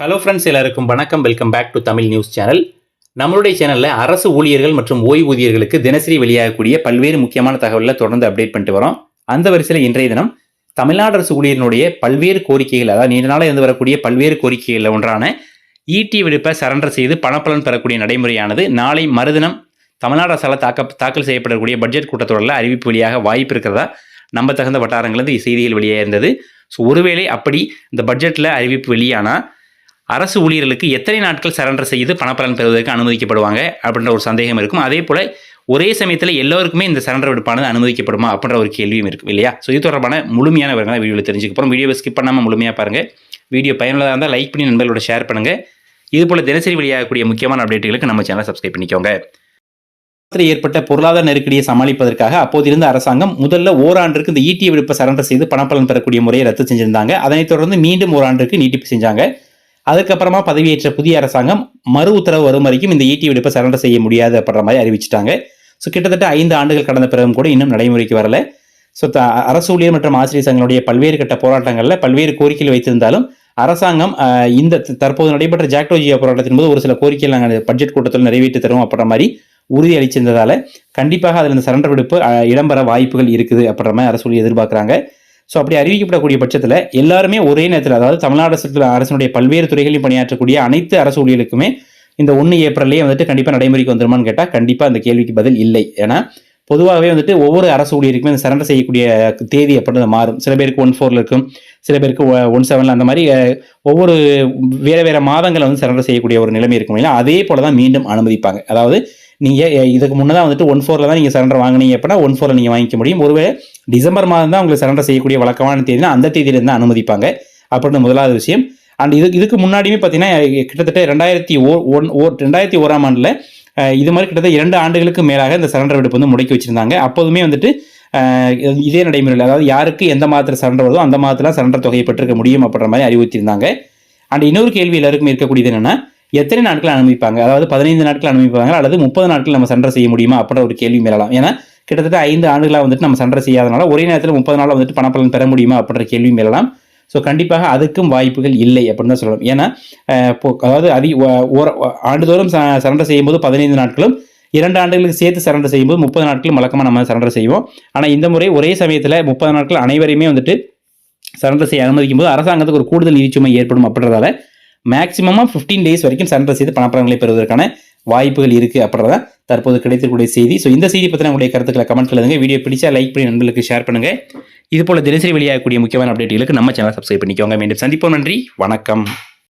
Hello friends எல்லாருக்கும் வணக்கம். Welcome back to Tamil news channel நம்மளுடைய சேனலில் அரசு ஊழியர்கள் மற்றும் ஓய்வூதியர்களுக்கு தினசரி வெளியாகக்கூடிய பல்வேறு முக்கியமான தகவலில் தொடர்ந்து அப்டேட் பண்ணிட்டு வரோம். அந்த வரிசையில் இன்றைய தினம் தமிழ்நாடு அரசு ஊழியர்களுடைய பல்வேறு கோரிக்கைகள் அதாவது நீண்ட நாளாக இருந்து வரக்கூடிய பல்வேறு கோரிக்கைகளில் ஒன்றான ஈட்டி விடுப்பை சரண்டர் செய்து பணப்பலன் பெறக்கூடிய நடைமுறையானது நாளை மறுதினம் தமிழ்நாடு அரசால் தாக்க தாக்கல் செய்யப்படக்கூடிய பட்ஜெட் கூட்டத்தொடரில் அறிவிப்பு வழியாக வாய்ப்பு இருக்கிறதா? நம்ம தகுந்த வட்டாரங்களிலிருந்து செய்திகள் வெளியாக இருந்தது ஸோ ஒருவேளை அப்படி இந்த பட்ஜெட்டில் அறிவிப்பு வெளியானால் அரசு ஊழியர்களுக்கு எத்தனை நாட்கள் சரண்டர் செய்து பணப்பலன் பெறுவதற்கு அனுமதிக்கப்படுவாங்க அப்படின்ற ஒரு சந்தேகம் இருக்கும். அதே போல் ஒரே சமயத்தில் எல்லோருக்குமே இந்த சரண்டர் விடுப்பானது அனுமதிக்கப்படுமா அப்படின்ற ஒரு கேள்வியும் இருக்கும் இல்லையா? ஸோ இது தொடர்பான முழுமையான விவரங்களை வீடியோவில் தெரிஞ்சுக்க போகிறோம் வீடியோவை ஸ்கிப் பண்ணாமல் முழுமையாக பாருங்கள் வீடியோ பயனுள்ளதாக இருந்தால் லைக் பண்ணி நண்பர்களோட ஷேர் பண்ணுங்கள் இது போல் தினசரி வெளியாகக்கூடிய முக்கியமான அப்டேட்டுகளுக்கு நம்ம சேனலை சப்ஸ்கிரைப் பண்ணிக்கோங்க. ஏற்பட்ட பொருளாதார நெருக்கடியை சமாளிப்பதற்காக அப்போதிருந்த அரசாங்கம் முதல்ல ஓராண்டிற்கு இந்த ஈட்டிய விடுப்பை சரண்டர் செய்து பணப்பலன் பெறக்கூடிய முறையை ரத்து செஞ்சிருந்தாங்க. அதனைத் தொடர்ந்து மீண்டும் ஓராண்டிற்கு நீட்டிப்பு செஞ்சாங்க. அதுக்கப்புறமா பதவியேற்ற புதிய அரசாங்கம் மறு உத்தரவு வரும் வரைக்கும் இந்த ஈட்டி விடுப்பை சரண்டர் செய்ய முடியாது அப்படின்ற மாதிரி அறிவிச்சிட்டாங்க. ஸோ கிட்டத்தட்ட ஐந்து ஆண்டுகள் கடந்த பிறகும் கூட இன்னும் நடைமுறைக்கு வரல. ஸோ த அரசு ஊழியர் மற்றும் ஆசிரியர் சங்கங்களுடைய பல்வேறு கட்ட போராட்டங்களில் பல்வேறு கோரிக்கைகள் வைத்திருந்தாலும் அரசாங்கம் இந்த தற்போது நடைபெற்ற ஜாக்டோஜியா போராட்டத்தின் போது ஒரு சில கோரிக்கைகள் நாங்கள் பட்ஜெட் கூட்டத்தில் நிறைவேற்றி தருவோம் அப்படின்ற மாதிரி உறுதி அளிச்சிருந்ததால கண்டிப்பாக அதில் இந்த சரண்டர் விடுப்பு இடம்பெற வாய்ப்புகள் இருக்குது அப்படின்ற மாதிரி அரசு ஊழியர் எதிர்பார்க்குறாங்க. ஸோ அப்படி அறிவிக்கப்படக்கூடிய பட்சத்தில் எல்லாருமே ஒரே நேரத்தில் அதாவது தமிழ்நாடு அரசு அரசினுடைய பல்வேறு துறைகளில் பணியாற்றக்கூடிய அனைத்து அரசு ஊழியர்களுக்குமே இந்த ஒன்று ஏப்ரல்லே வந்துட்டு கண்டிப்பாக நடைமுறைக்கு வந்துருமான்னு கேட்டால் கண்டிப்பாக அந்த கேள்விக்கு பதில் இல்லை. ஏன்னா பொதுவாகவே வந்துட்டு ஒவ்வொரு அரசு ஊழியருக்குமே இந்த சரண்டர் செய்யக்கூடிய தேதி அப்படின்றது மாறும். சில பேருக்கு ஒன் ஃபோரில் இருக்கும் சில பேருக்கு ஒன் செவனில் அந்த மாதிரி ஒவ்வொரு வேறு வேறு மாதங்களை வந்து சரண்டர் செய்யக்கூடிய ஒரு நிலைமை இருக்கும் இல்லைன்னா அதே போல தான் மீண்டும் அனுமதிப்பாங்க. அதாவது நீங்கள் இதுக்கு முன்னதாக வந்துட்டு ஒன் ஃபோரில் தான் நீங்கள் சரண்டர் வாங்கினீங்க அப்படின்னா ஒன் ஃபோரில் நீங்கள் வாங்கிக்க முடியும். ஒருவேளை டிசம்பர் மாதம் தான் உங்களுக்கு சரண்டர் செய்யக்கூடிய வழக்கமான தேதினா அந்த தேதியிலிருந்து தான் அனுமதிப்பாங்க. அப்படின்னு முதலாவது விஷயம். அண்ட் இது இதுக்கு முன்னாடியுமே பார்த்தீங்கன்னா கிட்டத்தட்ட ரெண்டாயிரத்தி ஓ ஒன் ஓ ரெண்டாயிரத்தி ஓராம் ஆண்டில் இது மாதிரி கிட்டத்தட்ட இரண்டு ஆண்டுகளுக்கு மேலாக இந்த சரண்டர் விடுப்பு வந்து முடக்கி வச்சுருந்தாங்க. அப்போதுமே வந்துட்டு இது- இதே நடைமுறையில் அதாவது யாருக்கு எந்த மாதத்தில் சரண்டர் வருதோ அந்த மாதத்தில் சரண்டர் தொகையை பெற்றிருக்க முடியும் அப்படின்ற மாதிரி அறிவுறுத்தியிருந்தாங்க. அண்ட் இன்னொரு கேள்வி எல்லாருக்கும் இருக்கக்கூடியது என்னென்னா எத்தனை நாட்கள் அனுமதிப்பாங்க? அதாவது பதினைந்து நாட்கள் அனுமதிப்பாங்க அல்லது முப்பது நாட்கள் நம்ம சண்டை செய்ய முடியுமா? அப்படின்ற ஒரு கேள்வி மேலாம் ஏன்னா கிட்டத்தட்ட ஐந்து ஆண்டுகளாக வந்துட்டு நம்ம சண்டை செய்யாதனால ஒரே நேரத்தில் முப்பது நாள் வந்துட்டு பணப்பலன் பெற முடியுமா? அப்படின்ற கேள்வி மேலாம் ஸோ கண்டிப்பாக அதுக்கும் வாய்ப்புகள் இல்லை அப்படின்னு தான் சொல்லலாம் ஏன்னா அதாவது அதி ஒரு ஆண்டுதோறும் சரண்டர் செய்யும்போது பதினைந்து நாட்களும் இரண்டு ஆண்டுகளுக்கு சேர்த்து சரண்டர் செய்யும்போது முப்பது நாட்களும் வழக்கமாக நம்ம சரண்டர் செய்வோம். ஆனால் இந்த முறை ஒரே சமயத்தில் முப்பது நாட்கள் அனைவரையுமே வந்துட்டு சரண்டர் செய்ய அனுமதிக்கும் போது அரசாங்கத்துக்கு ஒரு கூடுதல் நிதிச்சுமை ஏற்படும் அப்படின்றதால மேக்ஸிமமாக ஃபிஃப்டீன் டேஸ் வரைக்கும் சரண்டர் செய்து பணப்படங்களை பெறுவதற்கான வாய்ப்புகள் இருக்குது அப்படின்றத தற்போது கிடைத்திருக்கூடிய செய்தி. ஸோ இந்த செய்தி பற்றின உங்களுடைய கருத்துக்களை கமெண்ட் எழுதுங்க வீடியோ பிடிச்சா லைக் பண்ணி நண்பர்களுக்கு ஷேர் பண்ணுங்கள் இதுபோல் தினசரி வெளியாகக்கூடிய முக்கியமான அப்டேட்டுகளுக்கு நம்ம சேனல் சப்ஸ்கிரைப் பண்ணிக்கோங்க. மீண்டும் சந்திப்போம். நன்றி. வணக்கம்.